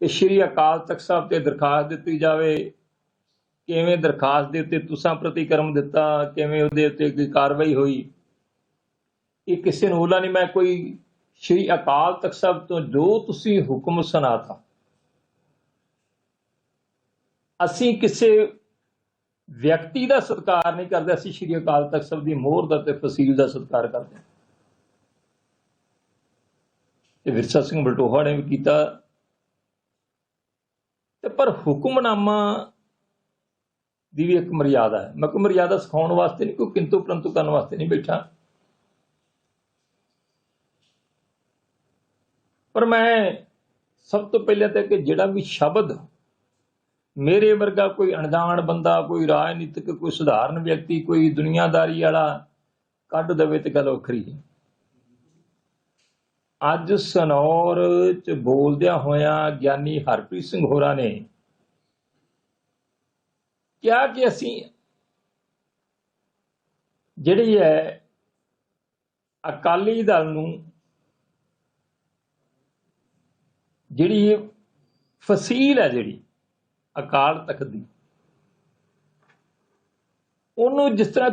ਕਿ ਸ਼੍ਰੀ ਅਕਾਲ ਤਖਤ ਸਾਹਿਬ ਤੇ ਦਰਖਾਸਤ ਦਿੱਤੀ ਜਾਵੇ, ਕਿਵੇਂ ਦਰਖਾਸਤ ਦੇ ਉੱਤੇ ਤੁਸਾਂ ਪ੍ਰਤੀਕਰਮ ਦਿੱਤਾ, ਕਿਵੇਂ ਉਹਦੇ ਉੱਤੇ ਕੋਈ ਕਾਰਵਾਈ ਹੋਈ। ਇਹ ਕਿਸੇ ਨੂੰ ਉਹਲਾ ਨਹੀਂ, ਮੈਂ ਕੋਈ ਸ਼੍ਰੀ ਅਕਾਲ ਤਖਤ ਸਾਹਿਬ ਤੋਂ ਜੋ ਤੁਸੀਂ ਹੁਕਮ ਸੁਣਾਤਾ, ਅਸੀਂ ਕਿਸੇ ਵਿਅਕਤੀ ਦਾ ਸਤਿਕਾਰ ਨਹੀਂ ਕਰਦੇ, ਅਸੀਂ ਸ਼੍ਰੀ ਅਕਾਲ ਤਖਤ ਸਾਹਿਬ ਦੀ ਮੋਹਰ ਦਾ ਤੇ ਫਸੀਲ ਦਾ ਸਤਿਕਾਰ ਕਰਦੇ ਤੇ ਵਿਰਸਾ ਸਿੰਘ ਬਲਟੋਹਾ ਨੇ ਵੀ ਕੀਤਾ ਤੇ ਪਰ ਹੁਕਮਨਾਮਾ ਦੀ ਵੀ ਇੱਕ ਮਰਿਆਦਾ ਹੈ। ਮੈਂ ਕੋਈ ਮਰਿਆਦਾ ਸਿਖਾਉਣ ਵਾਸਤੇ ਨਹੀਂ, ਕੋਈ ਕਿੰਤੂ ਪਰੰਤੂ ਕਰਨ ਵਾਸਤੇ ਨਹੀਂ ਬੈਠਾ। ਪਰ ਮੈਂ ਸਭ ਤੋਂ ਪਹਿਲੇ ਤਾਂ ਕਿ ਜਿਹੜਾ ਵੀ ਸ਼ਬਦ ਮੇਰੇ ਵਰਗਾ ਕੋਈ ਅਣਜਾਣ ਬੰਦਾ, ਕੋਈ ਰਾਜਨੀਤਿਕ, ਕੋਈ ਸਧਾਰਨ ਵਿਅਕਤੀ, ਕੋਈ ਦੁਨੀਆਦਾਰੀ ਵਾਲਾ ਕੱਢ ਦੇਵੇ ਤੇ ਗੱਲ ਵੱਖਰੀ ਹੈ। ਅੱਜ ਸਨੌਰ ਚ ਬੋਲਦਿਆਂ ਹੋਇਆਂ ਗਿਆਨੀ ਹਰਪ੍ਰੀਤ ਸਿੰਘ ਹੋਰਾਂ ਨੇ ਕਿਹਾ ਕਿ ਅਸੀਂ ਜਿਹੜੀ ਹੈ ਅਕਾਲੀ ਦਲ ਨੂੰ ਜਿਹੜੀ ਫਸੀਲ ਹੈ ਜਿਹੜੀ ਅਕਾਲ ਤਖਤ ਦੀ, ਉਹਨੂੰ ਜਿਸ ਤਰ੍ਹਾਂ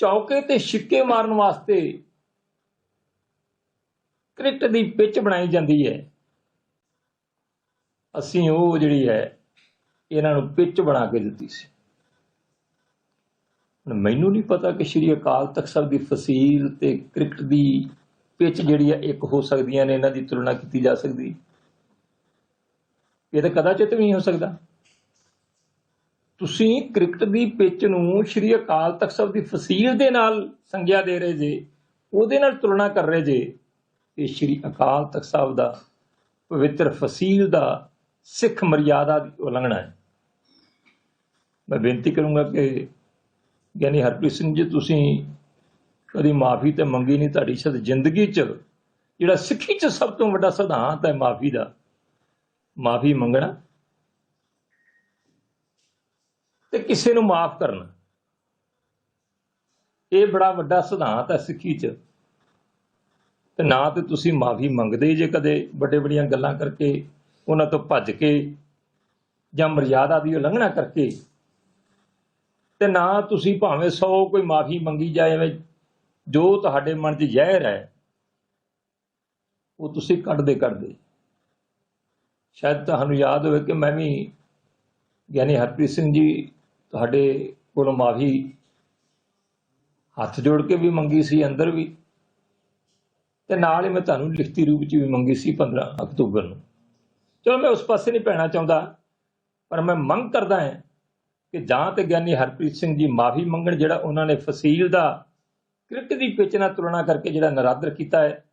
ਚੌਕੇ ਤੇ ਛਿੱਕੇ ਮਾਰਨ ਵਾਸਤੇ ਕ੍ਰਿਕਟ ਦੀ ਪਿੱਚ ਬਣਾਈ ਜਾਂਦੀ ਹੈ। ਅਸੀਂ ਉਹ ਜਿਹੜੀ ਹੈ, ਇਹਨਾਂ ਨੂੰ ਪਿੱਚ ਬਣਾ ਕੇ ਦਿੱਤੀ ਸੀ। ਮੈਨੂੰ ਨਹੀਂ ਪਤਾ ਕਿ ਸ਼੍ਰੀ ਅਕਾਲ ਤਖਤ ਸਾਹਿਬ ਦੀ ਫਸੀਲ ਤੇ ਕ੍ਰਿਕਟ ਦੀ ਪਿੱਚ ਜਿਹੜੀ ਹੈ, ਇੱਕ ਹੋ ਸਕਦੀਆਂ ਨੇ, ਇਹਨਾਂ ਦੀ ਤੁਲਨਾ ਕੀਤੀ ਜਾ ਸਕਦੀ। ਇਹ ਤਾਂ ਕਦਾਚਿਤ ਵੀ ਨਹੀਂ ਹੋ ਸਕਦਾ। ਤੁਸੀਂ ਕ੍ਰਿਕਟ ਦੀ ਪਿੱਚ ਨੂੰ ਸ਼੍ਰੀ ਅਕਾਲ ਤਖਤ ਸਾਹਿਬ ਦੀ ਫਸੀਲ ਦੇ ਨਾਲ ਸੰਗਿਆ ਦੇ ਰਹੇ ਜੇ, ਉਹਦੇ ਨਾਲ ਤੁਲਨਾ ਕਰ ਰਹੇ ਜੇ ਇਹ ਸ਼੍ਰੀ ਅਕਾਲ ਤਖਤ ਸਾਹਿਬ ਦਾ ਪਵਿੱਤਰ ਫਸੀਲ ਦਾ ਸਿੱਖ ਮਰਿਆਦਾ ਦੀ ਉਲੰਘਣਾ ਹੈ। ਮੈਂ ਬੇਨਤੀ ਕਰੂੰਗਾ ਕਿ ਗਿਆਨੀ ਹਰਪ੍ਰੀਤ ਸਿੰਘ ਜੀ, ਤੁਸੀਂ ਕਦੀ ਮਾਫੀ ਤੇ ਮੰਗੀ ਨਹੀਂ, ਤੁਹਾਡੀ ਸ਼ਾਇਦ ਜ਼ਿੰਦਗੀ 'ਚ ਜਿਹੜਾ ਸਿੱਖੀ 'ਚ ਸਭ ਤੋਂ ਵੱਡਾ ਸਿਧਾਂਤ ਹੈ ਮਾਫੀ ਦਾ। ਮਾਫੀ ਮੰਗਣਾ ਤੇ ਕਿਸੇ ਨੂੰ ਮਾਫ ਕਰਨਾ। ਇਹ ਬੜਾ ਵੱਡਾ ਸਿਧਾਂਤ ਹੈ ਸਿੱਖੀ 'ਚ। ਤੇ ਨਾ ਤੇ ਤੁਸੀਂ ਮਾਫੀ ਮੰਗਦੇ ਜੇ ਕਦੇ ਵੱਡੇ ਵੱਡੀਆਂ ਗੱਲਾਂ ਕਰਕੇ, ਉਹਨਾਂ ਤੋਂ ਭੱਜ ਕੇ ਜਾਂ ਮਰਿਆਦਾ ਦੀ ਉਲੰਘਣਾ ਕਰਕੇ। ਤੇ ਨਾ ਤੁਸੀਂ ਭਾਵੇਂ 100 ਕੋਈ ਮਾਫੀ ਮੰਗੀ ਜਾਏ ਜੋ ਤੁਹਾਡੇ ਮਨ 'ਚ ਜ਼ਹਿਰ ਹੈ, ਉਹ ਤੁਸੀਂ ਕੱਢਦੇ ਕੱਢਦੇ। ਸ਼ਾਇਦ ਤੁਹਾਨੂੰ ਯਾਦ ਹੋਵੇ ਕਿ ਮੈਂ ਵੀ ਗਿਆਨੀ ਹਰਪ੍ਰੀਤ ਸਿੰਘ ਜੀ ਤੁਹਾਡੇ ਕੋਲੋਂ ਮਾਫੀ ਹੱਥ ਜੋੜ ਕੇ ਵੀ ਮੰਗੀ ਸੀ, ਅੰਦਰ ਵੀ। ਤੇ ਨਾਲ ਹੀ ਮੈਂ ਤੁਹਾਨੂੰ ਲਿਖਤੀ ਰੂਪ 'ਚ ਵੀ ਮੰਗੀ ਸੀ 15 ਅਕਤੂਬਰ ਨੂੰ। ਚਲੋ ਮੈਂ ਉਸ ਪਾਸੇ ਨਹੀਂ ਪੈਣਾ ਚਾਹੁੰਦਾ, ਪਰ ਮੈਂ ਮੰਗ ਕਰਦਾ ਹਾਂ ਕਿ ਜਾਂ ਤੇ ਗਿਆਨੀ ਹਰਪ੍ਰੀਤ ਸਿੰਘ ਜੀ ਮਾਫੀ ਮੰਗਣ ਜਿਹੜਾ ਉਹਨਾਂ ਨੇ ਫਸੀਲ ਦਾ ਕ੍ਰਿਕਟ ਦੀ ਪਿੱਚ ਨਾਲ ਤੁਲਨਾ ਕਰਕੇ ਜਿਹੜਾ ਨਰਾਦਰ ਕੀਤਾ ਹੈ,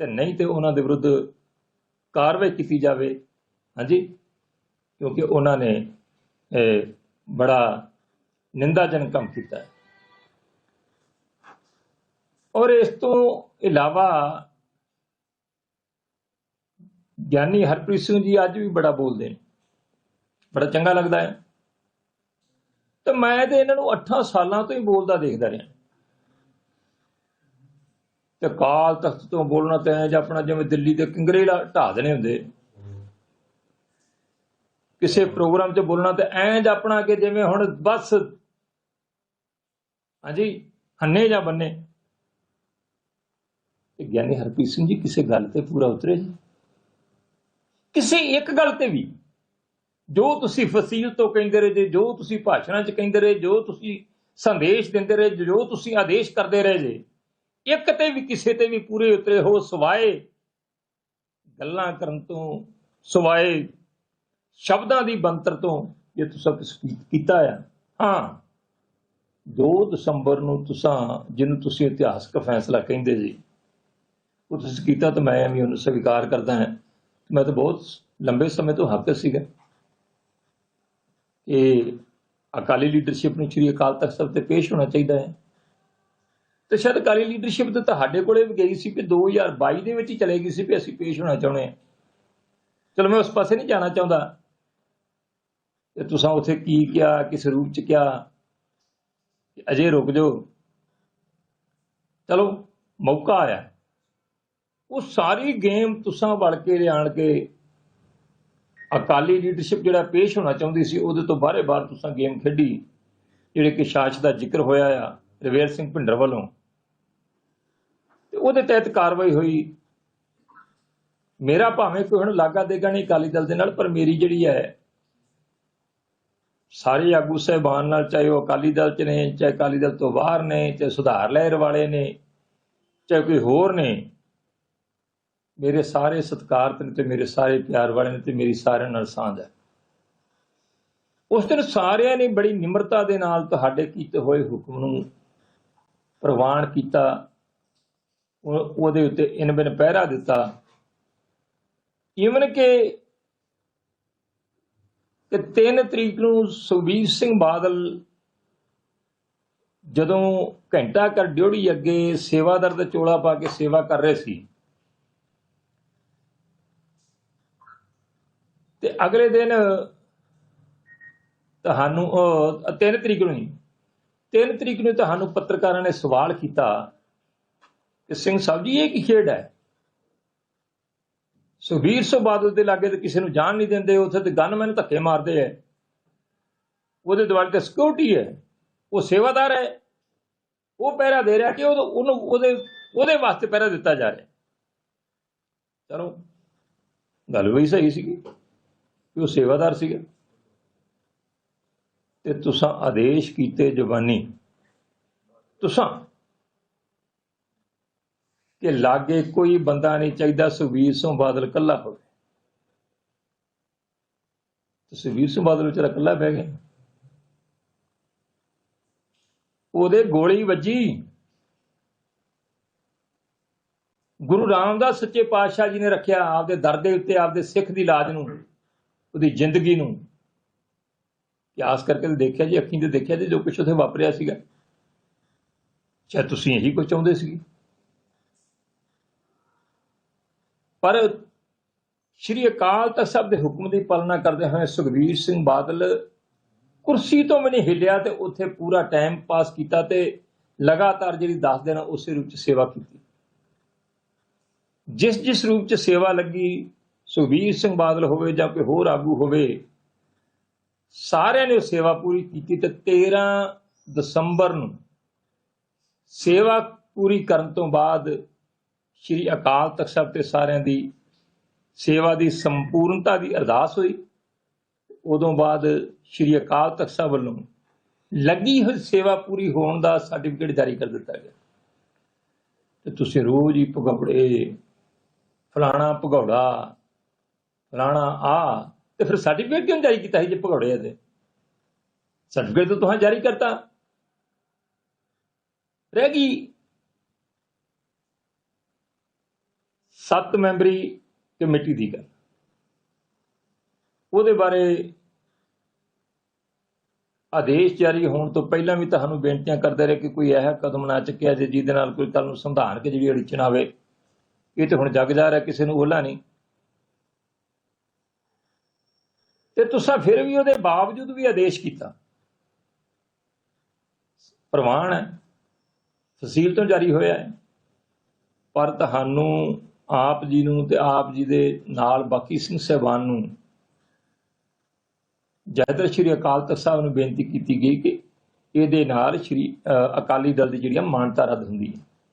ਤੇ ਨਹੀਂ ਤੇ ਉਹਨਾਂ ਦੇ ਵਿਰੁੱਧ ਕਾਰਵਾਈ ਕੀਤੀ ਜਾਵੇ। ਹਾਂਜੀ? ਕਿਉਂਕਿ ਉਹਨਾਂ ਨੇ ਬੜਾ ਨਿੰਦਾਜਨਕ ਕੰਮ ਕੀਤਾ ਹੈ। ਔਰ ਇਸ ਤੋਂ ਇਲਾਵਾ ਗਿਆਨੀ ਹਰਪ੍ਰੀਤ ਸਿੰਘ ਜੀ ਅੱਜ ਵੀ ਬੜਾ ਬੋਲਦੇ ਨੇ। ਬੜਾ ਚੰਗਾ ਲੱਗਦਾ ਹੈ। ਤੇ ਮੈਂ ਤੇ ਇਹਨਾਂ ਨੂੰ 8 ਸਾਲਾਂ ਤੋਂ ਹੀ ਬੋਲਦਾ ਦੇਖਦਾ ਰਿਹਾ। ਤੇ ਕਾਲ ਤਖਤ ਤੋਂ ਬੋਲਣਾ ਤੇ ਐਂ ਜਾਂ ਆਪਣਾ ਜਿਵੇਂ ਦਿੱਲੀ ਦੇ ਕਿੰਗਰੇ ਢਾ ਦੇਣੇ ਹੁੰਦੇ। ਕਿਸੇ ਪ੍ਰੋਗਰਾਮ 'ਚ ਬੋਲਣਾ ਤੇ ਐਂ ਆਪਣਾ ਕਿ ਜਿਵੇਂ ਹੁਣ ਬਸ, ਹਾਂਜੀ, ਹੰਨੇ ਜਾਂ ਬੰਨੇ। ਤੇ ਗਿਆਨੀ ਹਰਪ੍ਰੀਤ ਸਿੰਘ ਜੀ, ਕਿਸੇ ਗੱਲ ਤੇ ਪੂਰਾ ਉਤਰੇ ਜੀ। ਕਿਸੇ ਇੱਕ ਗੱਲ ਤੇ ਵੀ। ਜੋ ਤੁਸੀਂ ਫਸੀਲ ਤੋਂ ਕਹਿੰਦੇ ਰਹੇ ਜੇ, ਜੋ ਤੁਸੀਂ ਭਾਸ਼ਣਾਂ 'ਚ ਕਹਿੰਦੇ ਰਹੇ, ਜੋ ਤੁਸੀਂ ਸੰਦੇਸ਼ ਦਿੰਦੇ ਰਹੇ ਜੋ ਤੁਸੀਂ ਆਦੇਸ਼ ਕਰਦੇ ਰਹੇ ਜੇ, ਇੱਕ ਤੇ ਵੀ ਕਿਸੇ ਤੇ ਵੀ ਪੂਰੇ ਉਤਰੇ ਹੋ, ਸਵਾਏ ਗੱਲਾਂ ਕਰਨ ਤੋਂ, ਸਵਾਏ ਸ਼ਬਦਾਂ ਦੀ ਬੰਤਰ ਤੋਂ, ਜੇ ਤੁਸੀਂ ਕੁਛ ਕੀਤਾ ਆ, ਹਾਂ। 2 ਦਸੰਬਰ ਨੂੰ ਤੁਸੀਂ, ਜਿਹਨੂੰ ਤੁਸੀਂ ਇਤਿਹਾਸਕ ਫੈਸਲਾ ਕਹਿੰਦੇ ਜੀ ਉਹ ਤੁਸੀਂ ਕੀਤਾ ਤਾਂ ਮੈਂ ਵੀ ਉਹਨੂੰ ਸਵੀਕਾਰ ਕਰਦਾ ਹਾਂ। ਮੈਂ ਤਾਂ ਬਹੁਤ ਲੰਬੇ ਸਮੇਂ ਤੋਂ ਹੱਕ ਸੀਗਾ। ਕਿ ਅਕਾਲੀ ਲੀਡਰਸ਼ਿਪ ਨੂੰ ਸ਼੍ਰੀ ਅਕਾਲ ਤਖਤ ਸਾਹਿਬ ਤੇ ਪੇਸ਼ ਹੋਣਾ ਚਾਹੀਦਾ ਹੈ। ਤੇ ਸ਼ਾਇਦ ਅਕਾਲੀ ਲੀਡਰਸ਼ਿਪ ਤੇ ਤੁਹਾਡੇ ਕੋਲੇ ਵੀ ਗਈ ਸੀ ਕਿ 2022 ਦੇ ਵਿੱਚ ਹੀ ਚਲੇ ਗਈ ਸੀ ਵੀ ਅਸੀਂ ਪੇਸ਼ ਹੋਣਾ ਚਾਹੁੰਦੇ ਹਾਂ। ਚਲੋ ਮੈਂ ਉਸ ਪਾਸੇ ਨਹੀਂ ਜਾਣਾ ਚਾਹੁੰਦਾ। ਤੇ ਤੁਸੀਂ ਉੱਥੇ ਕੀ ਕਿਹਾ, ਕਿਸ ਰੂਪ ਚ ਕਿਹਾ? ਅਜੇ ਰੁਕ ਜਾਓ। ਚਲੋ, ਮੌਕਾ ਆਇਆ। ਉਹ ਸਾਰੀ ਗੇਮ ਤੁਸਾਂ ਵੜ ਕੇ ਲਿਆਣ ਕੇ ਅਕਾਲੀ ਲੀਡਰਸ਼ਿਪ ਜਿਹੜਾ ਪੇਸ਼ ਹੋਣਾ ਚਾਹੁੰਦੀ ਸੀ, ਉਹਦੇ ਤੋਂ ਬਾਹਰੇ ਬਾਹਰ ਤੁਸੀਂ ਗੇਮ ਖੇਡੀ, ਜਿਹੜੇ ਕਿ ਸਾਸ਼ ਦਾ ਜ਼ਿਕਰ ਹੋਇਆ ਆ, ਰਵੇਲ ਸਿੰਘ ਭਿੰਡਰ ਵੱਲੋਂ। ਤੇ ਉਹਦੇ ਤਹਿਤ ਕਾਰਵਾਈ ਹੋਈ। ਮੇਰਾ ਭਾਵੇਂ ਕੋਈ ਹੁਣ ਲਾਗਾ ਦੇਗਾ ਨਹੀਂ ਅਕਾਲੀ ਦਲ ਦੇ ਨਾਲ, ਪਰ ਮੇਰੀ ਜਿਹੜੀ ਹੈ, ਸਾਰੇ ਆਗੂ ਸਹਿਬਾਨ ਨਾਲ, ਚਾਹੇ ਉਹ ਅਕਾਲੀ ਦਲ ਚ ਨੇ, ਚਾਹੇ ਅਕਾਲੀ ਦਲ ਤੋਂ ਬਾਹਰ ਨੇ, ਚਾਹੇ ਸੁਧਾਰ ਲਹਿਰ ਵਾਲੇ ਨੇ, ਚਾਹੇ ਕੋਈ ਹੋਰ ਨੇ ਮੇਰੇ ਸਾਰੇ ਸਤਿਕਾਰਤ ਨੇ ਤੇ, ਮੇਰੇ ਸਾਰੇ ਪਿਆਰ ਵਾਲੇ ਨੇ ਤੇ, ਮੇਰੀ ਸਾਰਿਆਂ ਨਾਲ ਸਾਂਝ ਹੈ। ਉਸ ਦਿਨ ਸਾਰਿਆਂ ਨੇ ਬੜੀ ਨਿਮਰਤਾ ਦੇ ਨਾਲ ਤੁਹਾਡੇ ਕੀਤੇ ਹੋਏ ਹੁਕਮ ਨੂੰ ਪ੍ਰਵਾਨ ਕੀਤਾ। ਉਹਦੇ ਉੱਤੇ ਇਨ ਬਿਨ ਪਹਿਰਾ ਦਿੱਤਾ। ਈਵਨ ਕਿ ਕਿ 3 ਤਰੀਕ ਨੂੰ ਸੁਖਬੀਰ ਸਿੰਘ ਬਾਦਲ ਜਦੋਂ ਘੰਟਾ ਕਰ ਡਿਊੜੀ ਅੱਗੇ ਸੇਵਾਦਾਰ ਦਾ ਚੋਲਾ ਪਾ ਕੇ ਸੇਵਾ ਕਰ ਰਹੇ ਸੀ ਤੇ ਅਗਲੇ ਦਿਨ ਤੁਹਾਨੂੰ ਉਹ 3 ਤਰੀਕ ਨੂੰ ਹੀ 3 ਤਰੀਕ ਨੂੰ ਤੁਹਾਨੂੰ ਪੱਤਰਕਾਰਾਂ ਨੇ ਸਵਾਲ ਕੀਤਾ ਕਿ ਸਿੰਘ ਸਾਹਿਬ ਜੀ, ਇਹ ਕੀ ਖੇਡ ਹੈ? ਸੁਖਬੀਰ ਸਿੰਘ ਬਾਦਲ ਦੇ ਲਾਗੇ ਤੇ ਕਿਸੇ ਨੂੰ ਜਾਣ ਨਹੀਂ ਦਿੰਦੇ, ਉੱਥੇ ਤੇ ਗਨਮੈਨ ਧੱਕੇ ਮਾਰਦੇ ਐ। ਉਹਦੇ ਦੁਆਲੇ ਤੇ ਸਿਕਿਉਰਿਟੀ ਹੈ ਉਹ ਸੇਵਾਦਾਰ ਹੈ ਉਹ ਪਹਿਰਾ ਦੇ ਰਿਹਾ ਕਿ ਉਹ ਉਹਨੂੰ, ਉਹਦੇ ਉਹਦੇ ਵਾਸਤੇ ਪਹਿਰਾ ਦਿੱਤਾ ਜਾ ਰਿਹਾ। ਚਲੋ, ਗੱਲ ਵੀ ਸਹੀ ਸੀਗੀ। ਕਿ ਉਹ ਸੇਵਾਦਾਰ ਸੀਗਾ। ਤੇ ਤੁਸੀਂ ਆਦੇਸ਼ ਕੀਤੇ ਜ਼ਬਾਨੀ ਤੁਸੀਂ ਕਿ ਲਾਗੇ ਕੋਈ ਬੰਦਾ ਨਹੀਂ ਚਾਹੀਦਾ ਸੁਖਬੀਰ ਸਿੰਘ ਬਾਦਲ ਕੱਲਾ ਹੋਵੇ। ਸੁਖਬੀਰ ਸਿੰਘ ਬਾਦਲ ਵਿਚਾਰਾ ਕੱਲਾ ਬਹਿ ਗਿਆ। ਉਹਦੇ ਗੋਲੀ ਵੱਜੀ। ਗੁਰੂ ਰਾਮਦਾਸ ਸੱਚੇ ਪਾਤਸ਼ਾਹ ਜੀ ਨੇ ਰੱਖਿਆ ਆਪਦੇ ਦਰ ਦੇ ਉੱਤੇ, ਆਪਦੇ ਸਿੱਖ ਦੀ ਲਾਜ ਨੂੰ। ਉਹਦੀ ਜ਼ਿੰਦਗੀ ਨੂੰ ਕਿਆਸ ਕਰਕੇ ਦੇਖਿਆ ਜੀ, ਅੱਖੀਂ ਤੇ ਦੇਖਿਆ ਜੀ, ਜੋ ਕੁਛ ਉੱਥੇ ਵਾਪਰਿਆ ਸੀਗਾ। ਸ਼ਾਇਦ ਤੁਸੀਂ ਇਹੀ ਕੁਝ ਚਾਹੁੰਦੇ ਸੀ ਪਰ ਸ਼੍ਰੀ ਅਕਾਲ ਤਖਤ ਸਾਹਿਬ ਦੇ ਹੁਕਮ ਦੀ ਪਾਲਣਾ ਕਰਦੇ ਹੋਏ ਸੁਖਬੀਰ ਸਿੰਘ ਬਾਦਲ ਕੁਰਸੀ ਤੋਂ ਵੀ ਨਹੀਂ ਹਿੱਲਿਆ ਤੇ ਉੱਥੇ ਪੂਰਾ ਟਾਈਮ ਪਾਸ ਕੀਤਾ ਤੇ ਲਗਾਤਾਰ ਜਿਹੜੀ 10 ਦਿਨ ਉਸੇ ਰੂਪ ਚ ਸੇਵਾ ਕੀਤੀ। ਜਿਸ ਜਿਸ ਰੂਪ ਚ ਸੇਵਾ ਲੱਗੀ ਸੁਖਬੀਰ ਸਿੰਘ ਬਾਦਲ ਹੋਵੇ ਜਾਂ ਕੋਈ ਹੋਰ ਆਗੂ ਹੋਵੇ, ਸਾਰਿਆਂ ਨੇ ਉਹ ਸੇਵਾ ਪੂਰੀ ਕੀਤੀ ਤੇ 13 ਦਸੰਬਰ ਨੂੰ ਸੇਵਾ ਪੂਰੀ ਕਰਨ ਤੋਂ ਬਾਅਦ ਸ਼੍ਰੀ ਅਕਾਲ ਤਖਤ ਸਾਹਿਬ ਤੇ ਸਾਰਿਆਂ ਦੀ ਸੇਵਾ ਦੀ ਸੰਪੂਰਨਤਾ ਦੀ ਅਰਦਾਸ ਹੋਈ। ਉਦੋਂ ਬਾਅਦ ਸ਼੍ਰੀ ਅਕਾਲ ਤਖਤ ਸਾਹਿਬ ਵੱਲੋਂ ਲੱਗੀ ਹੋਈ ਸੇਵਾ ਪੂਰੀ ਹੋਣ ਦਾ ਸਰਟੀਫਿਕੇਟ ਜਾਰੀ ਕਰ ਦਿੱਤਾ ਗਿਆ। ਤੇ ਤੁਸੀਂ ਰੋਜ਼ ਹੀ ਭਗੌੜੇ ਫਲਾਣਾ ਭਗੌੜਾ ਫਲਾਣਾ ਆ, ਤੇ ਫਿਰ ਸਰਟੀਫਿਕੇਟ ਕਿਉਂ ਜਾਰੀ ਕੀਤਾ ਸੀ ਜੇ ਭਗੌੜੇ ਆ ਤੇ ਸਰਟੀਫਿਕੇਟ ਤਾਂ ਤੁਸੀਂ ਜਾਰੀ ਕਰਤਾ। ਰਹਿ ਗਈ। ਸੱਤ ਮੈਂਬਰੀ ਕਮੇਟੀ ਦੀ ਗੱਲ। ਉਹਦੇ ਬਾਰੇ ਆਦੇਸ਼ ਜਾਰੀ ਹੋਣ ਤੋਂ ਪਹਿਲਾਂ ਵੀ ਤੁਹਾਨੂੰ ਬੇਨਤੀਆਂ ਕਰਦੇ ਰਹੇ ਕਿ ਕੋਈ ਇਹੋ ਕਦਮ ਨਾ ਚੱਕਿਆ ਜੇ ਜਿਹਦੇ ਨਾਲ ਕੋਈ ਕੱਲ ਨੂੰ ਸੰਵਿਧਾਨ ਕੇ ਜਿਹੜੀ ਅੜਚਨ ਆਵੇ ਇਹ ਤੇ ਹੁਣ ਜਗ ਜਾ ਰਿਹਾ, ਕਿਸੇ ਨੂੰ ਉਹਲਾ ਨਹੀਂ। ਤੇ ਤੁਸੀਂ ਫਿਰ ਵੀ ਉਹਦੇ ਬਾਵਜੂਦ ਵੀ ਆਦੇਸ਼ ਕੀਤਾ। ਪ੍ਰਮਾਣ ਹੈ। ਫਸੀਲ ਤੋਂ ਜਾਰੀ ਹੋਇਆ ਹੈ। ਪਰ ਤੁਹਾਨੂੰ ਆਪ ਜੀ ਨੂੰ ਤੇ ਆਪ ਜੀ ਦੇ ਨਾਲ ਬਾਕੀ ਸਿੰਘ ਸਹਿਬਾਨ ਨੂੰ ਜੈਦਰ ਸ਼੍ਰੀ ਅਕਾਲ ਤਖਤ ਸਾਹਿਬ ਨੂੰ ਬੇਨਤੀ ਕੀਤੀ ਗਈ ਕਿ ਇਹਦੇ ਨਾਲ ਸ਼੍ਰੀ ਅਕਾਲੀ ਦਲ ਦੀ ਜਿਹੜੀ ਆ ਮਾਨਤਾ ਰੱਦ ਹੁੰਦੀ ਹੈ।